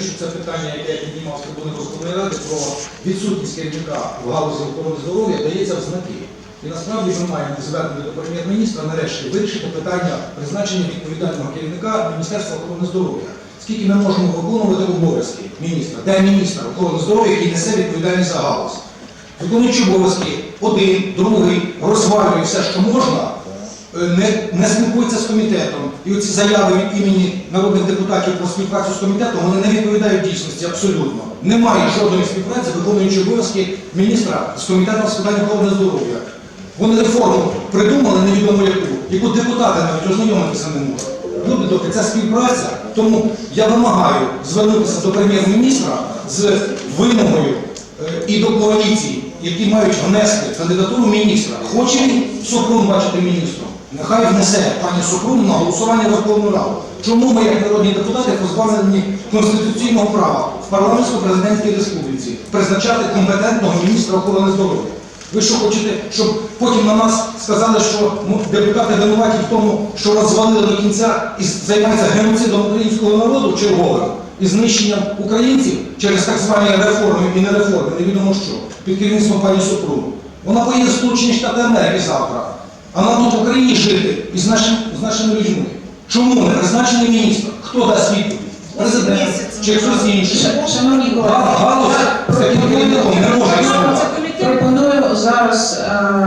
що це питання, яке я піднімав з трибуни Верховної Ради про відсутність керівника в галузі охорони здоров'я, дається в знаки. І насправді ми маємо звернення до прем'єр-міністра нарешті вирішити питання призначення відповідального керівника Міністерства охорони здоров'я. Скільки ми можемо виконувати обов'язки міністра? Де міністр охорони здоров'я, який несе відповідальність за галузь? Виконуючи обов'язки, один, другий, розвалює все, що можна, не, не спілкується з комітетом. І оці заяви від імені народних депутатів про співпрацю з комітетом, вони не відповідають дійсності абсолютно. Немає жодної співпраці, виконуючи обов'язки міністра з комітетом з питань охорони здоров'я. Вони реформу придумали невідомо яку, яку депутати навіть ознайомитися не можуть. Люди добрі, це співпраця. Тому я вимагаю звернутися до прем'єр-міністра з вимогою е, і до коаліції, які мають внести кандидатуру міністра. Хоче він Супрун бачити міністром? Нехай внесе пані Супрун на голосування Верховну Раду. Чому ми, як народні депутати, позбавлені конституційного права в парламентсько-президентській республіці призначати компетентного міністра охорони здоров'я? Ви що хочете, щоб потім на нас сказали, що ну, депутати винуваті в тому, що розвалили до кінця і займаються геноцидом українського народу черговим і знищенням українців через так звані реформи і не реформи, невідомо що, під керівництвом пані Супрун. Вона поїде в Сполучені Штати Америки завтра, а нам тут в Україні жити із нашим, з нашими людьми. Чому не призначений міністр? Хто дасть відповідь? Президент чи хтось інший? Шановні колеги, Галузь з таким політиком не може існувати. пропоную зараз е,